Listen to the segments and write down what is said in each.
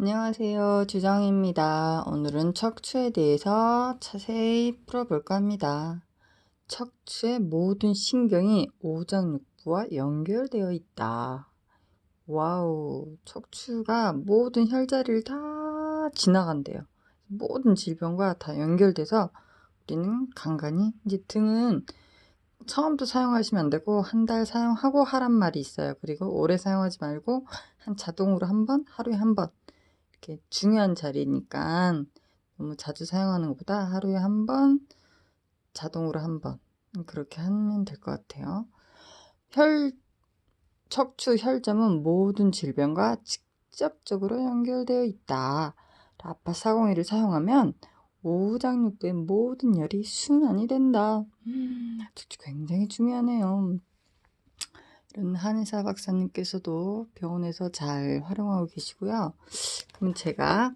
안녕하세요. 주정입니다. 오늘은 척추에 대해서 자세히 풀어볼까 합니다. 척추의 모든 신경이 오장육부와 연결되어 있다. 와우, 척추가 모든 혈자리를 다 지나간대요. 모든 질병과 다 연결돼서 우리는 간간히 이제 등은 처음부터 사용하시면 안 되고 한 달 사용하고 하란 말이 있어요. 그리고 오래 사용하지 말고 한 자동으로 한 번, 하루에 한 번. 이렇게 중요한 자리니까 너무 자주 사용하는 것보다 하루에 한 번, 자동으로 한 번. 그렇게 하면 될 것 같아요. 혈, 척추 혈점은 모든 질병과 직접적으로 연결되어 있다. 라파 401을 사용하면 오장육부의 모든 열이 순환이 된다. 음, 굉장히 중요하네요. 이런 한의사 박사님께서도 병원에서 잘 활용하고 계시고요. 그럼 제가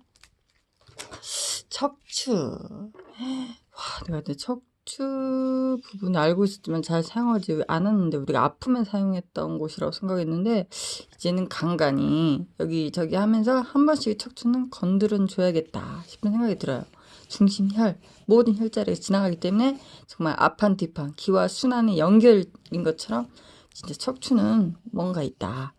척추 와 내가 내 척추 부분 알고 있었지만 잘 사용하지 않았는데 우리가 아프면 사용했던 곳이라고 생각했는데 이제는 간간히 여기 저기 하면서 한 번씩 척추는 건드려 줘야겠다 싶은 생각이 들어요. 중심혈 모든 혈자리가 지나가기 때문에 정말 앞판 뒤판 기와 순환의 연결인 것처럼 진짜 척추는 뭔가 있다.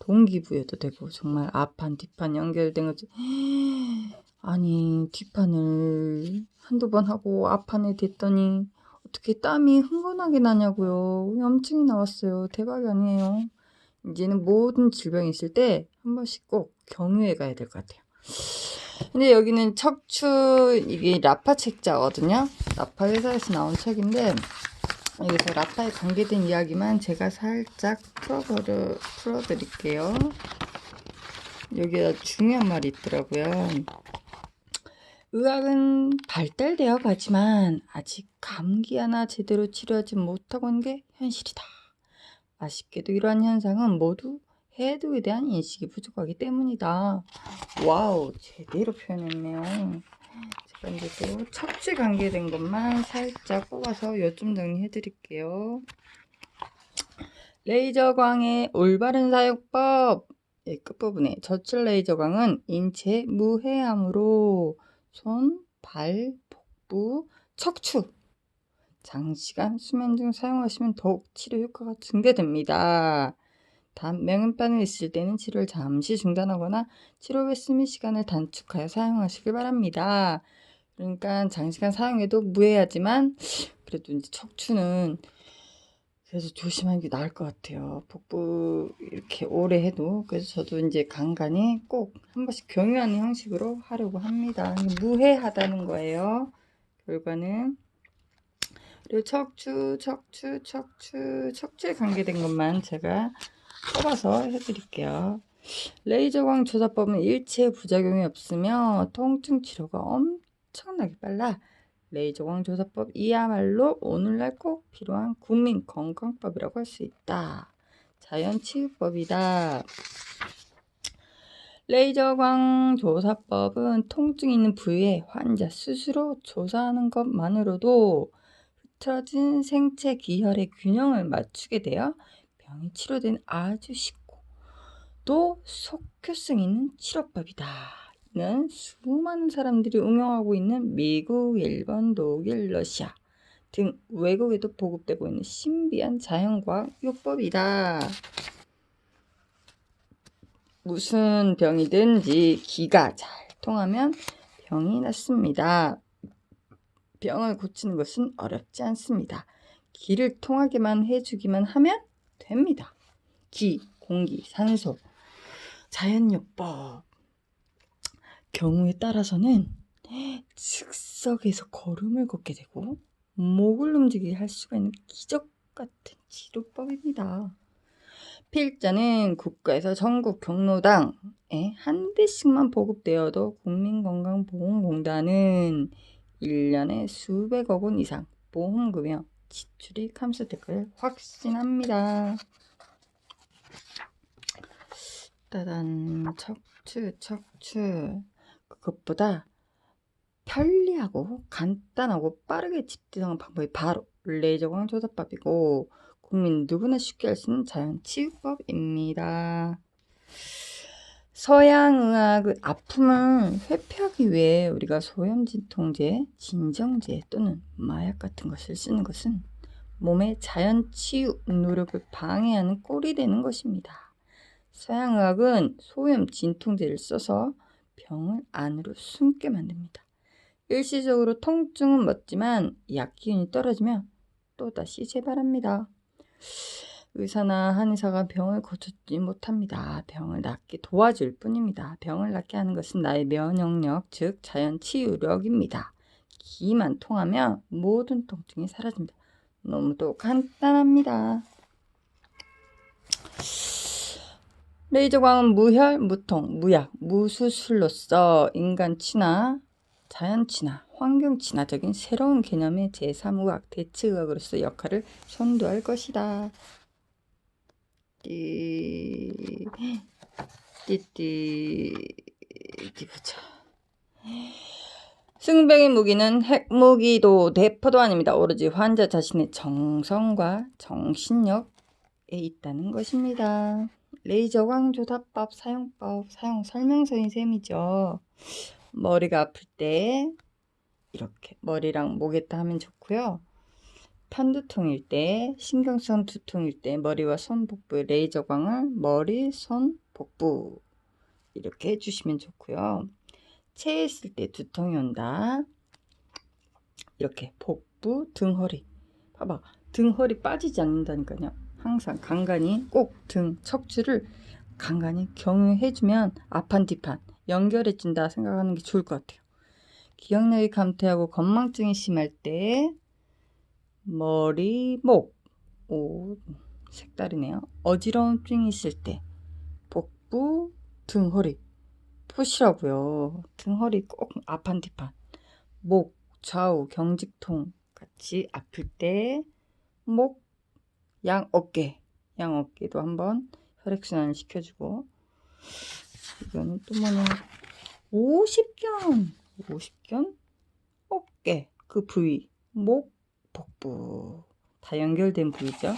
동기부여도 되고 정말 앞판 뒤판 연결된 거지. 아니 뒷판을 한두 번 하고 앞판에 댔더니 어떻게 땀이 흥건하게 나냐고요. 염증이 나왔어요. 대박이 아니에요. 이제는 모든 질병이 있을 때 한 번씩 꼭 경유해 가야 될 것 같아요. 근데 여기는 척추 이게 라파 책자거든요. 라파 회사에서 나온 책인데 여기서 라파에 관계된 이야기만 제가 살짝 풀어버려 풀어드릴게요. 여기에 중요한 말이 있더라고요. 의학은 발달되어 가지만 아직 감기 하나 제대로 치료하지 못하고 있는 게 현실이다. 아쉽게도 이러한 현상은 모두 해독에 대한 인식이 부족하기 때문이다. 와우, 제대로 표현했네요. 또 척추 관계된 것만 살짝 뽑아서 요점 정리해 드릴게요. 레이저광의 올바른 사용법. 예, 끝부분에 저출 레이저광은 인체 무해함으로 손, 발, 복부, 척추 장시간 수면 중 사용하시면 더욱 치료 효과가 증대됩니다. 단 명음반을 있을 때는 치료를 잠시 중단하거나 치료 후 수면 시간을 단축하여 사용하시길 바랍니다. 그러니까 장시간 사용해도 무해하지만 그래도 이제 척추는 그래서 조심하는 게 나을 것 같아요. 복부 이렇게 오래 해도 그래서 저도 이제 간간히 꼭 한 번씩 경유하는 형식으로 하려고 합니다. 무해하다는 거예요. 결과는 그리고 척추, 척추, 척추, 척추에 관계된 것만 제가 뽑아서 해드릴게요. 레이저광 조사법은 일체 부작용이 없으며 통증 치료가 엄청 나게 빨라 레이저 광 조사법 이야말로 오늘날 꼭 필요한 국민 건강법이라고 할 수 있다. 자연 치유법이다. 레이저광 조사법은 통증 있는 부위에 환자 스스로 조사하는 것만으로도 흐트러진 생체 기혈의 균형을 맞추게 되어 병이 치료된 아주 쉽고 또 속효성 있는 치료법이다. 는 수많은 사람들이 응용하고 있는 미국, 일본, 독일, 러시아 등 외국에도 보급되고 있는 신비한 자연과학 요법이다. 무슨 병이든지 기가 잘 통하면 병이 낫습니다. 병을 고치는 것은 어렵지 않습니다. 기를 통하게만 해주기만 하면 됩니다. 기, 공기, 산소, 자연요법. 경우에 따라서는 즉석에서 걸음을 걷게 되고 목을 움직이게 할 수가 있는 기적 같은 치료법입니다. 필자는 국가에서 전국 경로당에 한 대씩만 보급되어도 국민건강보험공단은 1년에 수백억 원 이상 보험금여 지출이 감소될 걸 확신합니다. 따단 척추 척추 그것보다 편리하고 간단하고 빠르게 집중하는 방법이 바로 레이저 광 조사법이고 국민 누구나 쉽게 할 수 있는 자연 치유법입니다. 서양의학의 아픔을 회피하기 위해 우리가 소염진통제, 진정제 또는 마약 같은 것을 쓰는 것은 몸의 자연 치유 노력을 방해하는 꼴이 되는 것입니다. 서양의학은 소염 진통제를 써서 병을 안으로 숨게 만듭니다. 일시적으로 통증은 멎지만 약 기운이 떨어지면 또다시 재발합니다. 의사나 한의사가 병을 고치지 못합니다. 병을 낫게 도와줄 뿐입니다. 병을 낫게 하는 것은 나의 면역력, 즉 자연 치유력입니다. 기만 통하면 모든 통증이 사라집니다. 너무도 간단합니다. 레이저광은 무혈, 무통, 무약, 무수술로서 인간 친화, 자연 친화, 환경 친화적인 새로운 개념의 제3의학, 대체의학으로서 역할을 선도할 것이다. 띠, 띠띠, 띠 보자. 승병의 무기는 핵무기도 대포도 아닙니다. 오로지 환자 자신의 정성과 정신력에 있다는 것입니다. 레이저 광 조사법 사용법 사용 설명서인 셈이죠. 머리가 아플 때 이렇게 머리랑 목에다 하면 좋고요. 편두통일 때, 신경성 두통일 때 머리와 손 복부에 레이저 광을 머리, 손, 복부 이렇게 해주시면 좋고요. 체했을 때 두통이 온다. 이렇게 복부, 등, 허리. 봐봐. 등, 허리 빠지지 않는다니까요. 항상 간간히 꼭 등, 척추를 간간히 경유해주면 앞판, 뒷판 연결해준다 생각하는 게 좋을 것 같아요. 기억력이 감퇴하고 건망증이 심할 때 머리, 목, 오, 색다르네요. 어지러움증이 있을 때 복부, 등, 허리 푸시라고요. 등, 허리 꼭 앞판, 뒷판 목, 좌우, 경직통 같이 아플 때 목, 양 어깨, 양 어깨도 한번 혈액순환을 시켜주고. 이거는 또 뭐냐. 50견 50견 어깨 그 부위 목 복부. 다 연결된 부위죠.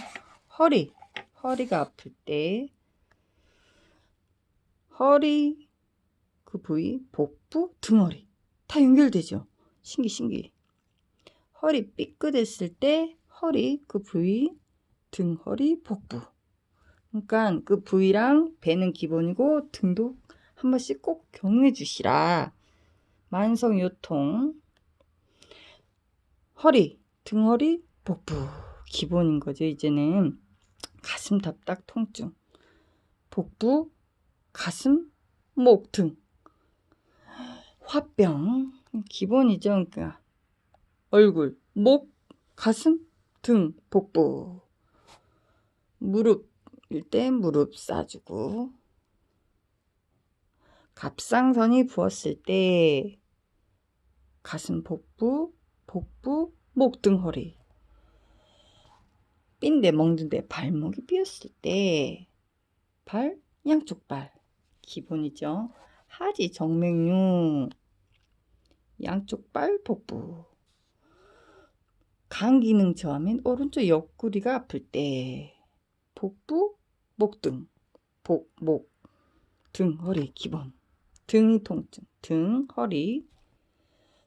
허리 허리가 아플 때. 허리 그 부위 복부 등허리. 다 연결되죠. 신기 신기. 허리 삐끗했을 때 허리 그 부위 등 허리 복부. 그러니까 그 부위랑 배는 기본이고 등도 한 번씩 꼭 경유해 주시라. 만성 요통, 허리, 등허리, 복부. 기본인 거죠. 이제는. 가슴 답답 통증, 복부, 가슴, 목, 등, 화병. 기본이죠. 그러니까. 얼굴, 목, 가슴, 등, 복부, 무릎일 때 무릎 싸주고 갑상선이 부었을 때 가슴 복부, 복부, 목 등 허리. 삔데 먹는데 발목이 삐었을 때 발, 양쪽 발. 기본이죠. 하지 정맥류. 양쪽 발 복부. 간 기능 저하면 오른쪽 옆구리가 아플 때 복부, 목등, 복, 목, 등, 허리 기본. 등 통증, 등, 허리,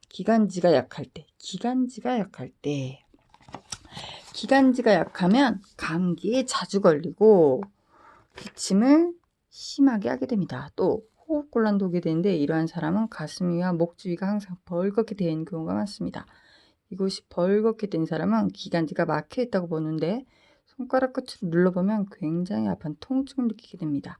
기관지가 약할 때, 기관지가 약할 때, 기관지가 약하면 감기에 자주 걸리고 기침을 심하게 하게 됩니다. 또 호흡곤란도 오게 되는데 이러한 사람은 가슴 위와 목 주위가 항상 벌겋게 있는 경우가 많습니다. 이곳이 벌겋게 된 사람은 기관지가 막혀 있다고 보는데 손가락 끝으로 눌러보면 굉장히 아픈 통증을 느끼게 됩니다.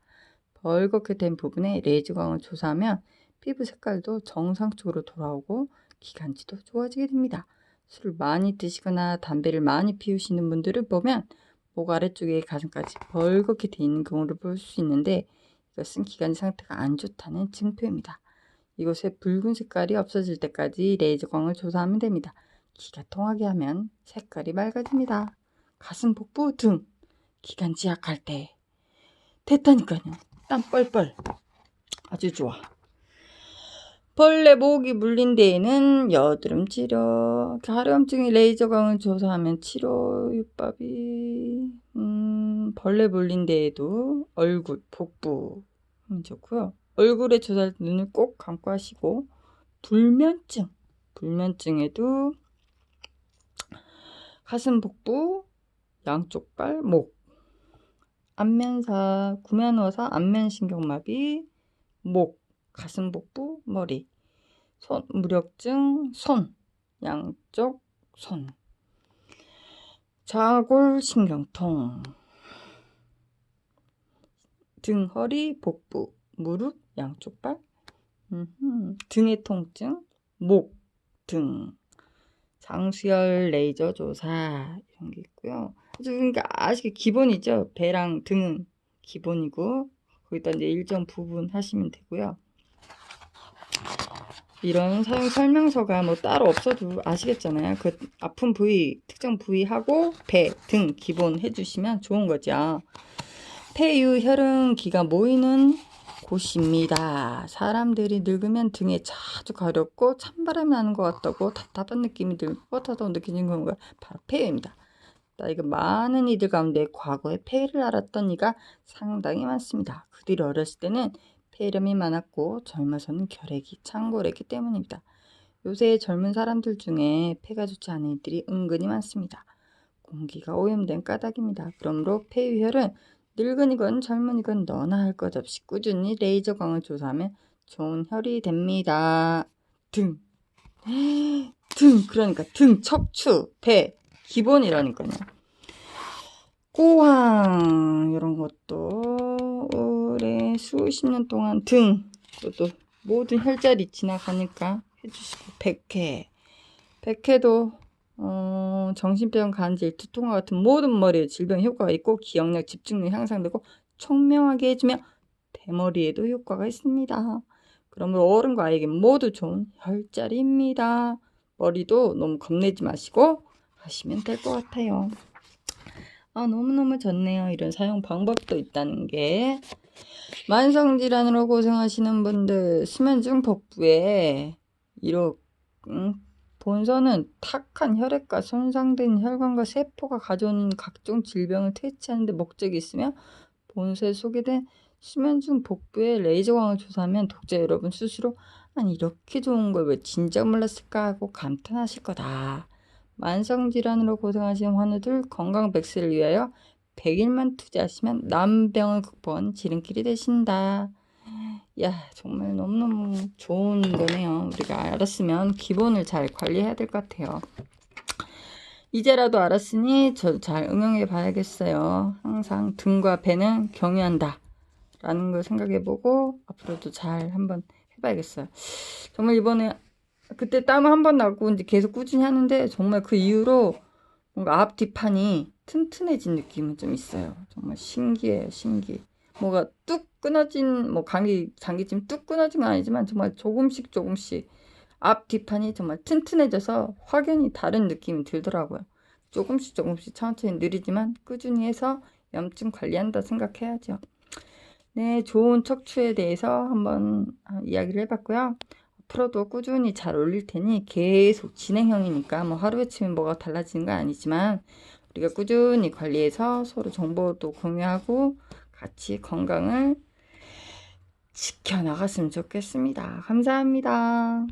벌겋게 된 부분에 레이저광을 조사하면 피부 색깔도 정상적으로 돌아오고 기관지도 좋아지게 됩니다. 술을 많이 드시거나 담배를 많이 피우시는 분들을 보면 목 아래쪽에 가슴까지 벌겋게 돼 있는 경우를 볼 수 있는데 이것은 기관지 상태가 안 좋다는 증표입니다. 이곳에 붉은 색깔이 없어질 때까지 레이저광을 조사하면 됩니다. 기가 통하게 하면 색깔이 맑아집니다. 가슴 복부 등 기관지 약할 때 됐다니까요. 땀 뻘뻘. 아주 좋아. 벌레 모기 물린 데에는 여드름 치료, 가려움증이 레이저광을 조사하면 치료 유법이 음, 벌레 물린 데에도 얼굴, 복부 하면 좋고요. 얼굴에 조사할 때 눈을 꼭 감고 하시고 불면증 불면증에도 가슴 복부 양쪽 발, 목. 안면사, 구면어사, 안면신경마비, 목, 가슴 복부, 머리. 손, 무력증, 손, 양쪽 손. 좌골신경통. 등, 허리, 복부, 무릎, 양쪽 발, 음흠, 등의 통증, 목, 등, 장수열 레이저 조사. 이런 게 있고요. 그러니까 아시게 기본이죠. 배랑 등은 기본이고 거기다 이제 일정 부분 하시면 되고요. 이런 사용 설명서가 뭐 따로 없어도 아시겠잖아요. 그 아픈 부위, 특정 부위하고 배, 등 기본 해주시면 좋은 거죠. 폐유, 혈흔, 기가 모이는 곳입니다. 사람들이 늙으면 등에 자주 가렵고 찬바람이 나는 것 같다고 답답한 느낌이 들고 뻣하다고 느끼는 경우가 바로 폐유입니다. 나이가 많은 이들 가운데 과거에 폐유를 앓았던 이가 상당히 많습니다. 그들이 어렸을 때는 폐렴이 많았고 젊어서는 결핵이 창궐했기 때문입니다. 요새 젊은 사람들 중에 폐가 좋지 않은 이들이 은근히 많습니다. 공기가 오염된 까닭입니다. 그러므로 폐유혈은 늙은이건 젊은이건 너나 할 것 없이 꾸준히 레이저광을 조사하면 좋은 혈이 됩니다. 등, 등 그러니까 등, 척추, 배 기본이라니까요. 꼬황 이런 것도 오래 수십 년 동안 등 그것도 모든 혈자리 지나가니까 해주시고 백회 백회도 어, 정신병, 간질, 두통과 같은 모든 머리에 질병 효과가 있고 기억력, 집중력 향상되고 총명하게 해주며 대머리에도 효과가 있습니다. 그러므로 어른과 아이에게 모두 좋은 혈자리입니다. 머리도 너무 겁내지 마시고 하시면 될 것 같아요. 아, 너무너무 좋네요. 이런 사용 방법도 있다는 게. 만성질환으로 고생하시는 분들, 수면증 복부에, 이렇게, 음, 본서는 탁한 혈액과 손상된 혈관과 세포가 가져오는 각종 질병을 퇴치하는 데 목적이 있으며 본서에 소개된 수면중 복부의 레이저광을 조사하면 독자 여러분 스스로 아니 이렇게 좋은 걸 왜 진작 몰랐을까 하고 감탄하실 거다. 만성질환으로 고생하시는 환우들 건강 백세를 위하여 100일만 투자하시면 남병을 극복한 지름길이 되신다. 야 정말 너무너무 좋은 거네요. 우리가 알았으면 기본을 잘 관리해야 될 것 같아요. 이제라도 알았으니 저도 잘 응용해 봐야겠어요. 항상 등과 배는 경유한다. 라는 걸 생각해 보고 앞으로도 잘 한번 해봐야겠어요. 정말 이번에 그때 땀 한 번 나고 이제 계속 꾸준히 하는데 정말 그 이후로 뭔가 앞 뒷판이 튼튼해진 느낌은 좀 있어요. 정말 신기해요, 신기. 뭐가 뚝 끊어진 뭐 감기 장기쯤 뚝 끊어진 건 아니지만 정말 조금씩 조금씩 앞 뒷판이 정말 튼튼해져서 확연히 다른 느낌이 들더라고요. 조금씩 조금씩 천천히 느리지만 꾸준히 해서 염증 관리한다 생각해야죠. 네, 좋은 척추에 대해서 한번 이야기를 해봤고요. 앞으로도 꾸준히 잘 올릴 테니 계속 진행형이니까 뭐 하루에 치면 뭐가 달라지는 건 아니지만 우리가 꾸준히 관리해서 서로 정보도 공유하고 같이 건강을 지켜나갔으면 좋겠습니다. 감사합니다.